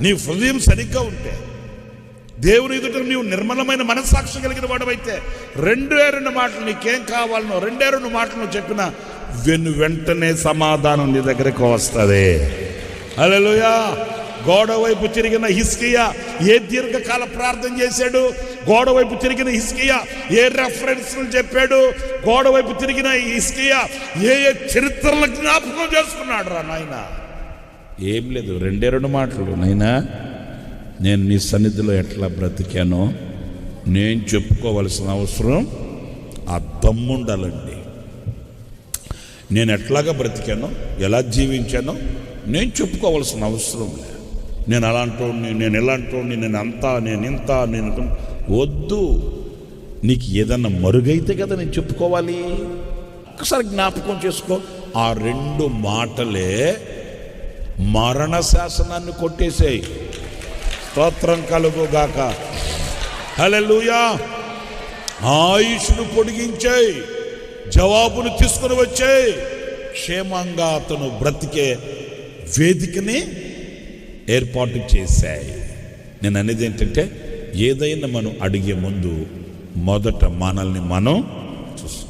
నీ హృదయం సరిగ్గా ఉంటే దేవుని ఎదుట నీవు నిర్మలమైన మనస్సాక్షి కలిగిన వాడవైతే రెండే రెండు మాటలు నీకేం కావాలనో రెండే రెండు మాటలు చెప్పిన వెను వెంటనే సమాధానం నీ దగ్గరకు వస్తుంది. హల్లెలూయా! గోడ వైపు తిరిగిన హిస్కియా ఏ దీర్ఘకాల ప్రార్థన చేశాడు? గోడ వైపు తిరిగిన హిస్కియా ఏ రెఫరెన్స్లు చెప్పాడు? గోడ వైపు తిరిగిన హిస్కియా ఏ ఏ చరిత్రల జ్ఞాపకం చేసుకున్నాడు రా నాయన? ఏం లేదు రెండే రెండు మాటలు. నైనా నేను నీ సన్నిధిలో ఎట్లా బ్రతికానో నేను చెప్పుకోవలసిన అవసరం ఆ దమ్ముండాలండి నేను ఎట్లాగా బ్రతికానో ఎలా జీవించానో నేను చెప్పుకోవాల్సిన అవసరం లేదు. నేను అలాంటోడిని నేను ఎలాంటోడిని నేను అంతా నేను ఇంత నేను వద్దు. నీకు ఏదన్నా మరుగైతే కదా నేను చెప్పుకోవాలి? ఒకసారి జ్ఞాపకం చేసుకో. ఆ రెండు మాటలే మరణ శాసనాన్ని కొట్టేసేయి. స్తోత్రం కలుగుగాక. హల్లెలూయా. ఆయుష్ను పొడిగించాయి. జవాబును తీసుకుని వచ్చాయి. క్షేమంగా అతను బ్రతికే వేదికని ఏర్పాటు చేశాయి. నేను అనేది ఏంటంటే ఏదైనా మనం అడిగే ముందు మొదట మనల్ని మనం చూసుకో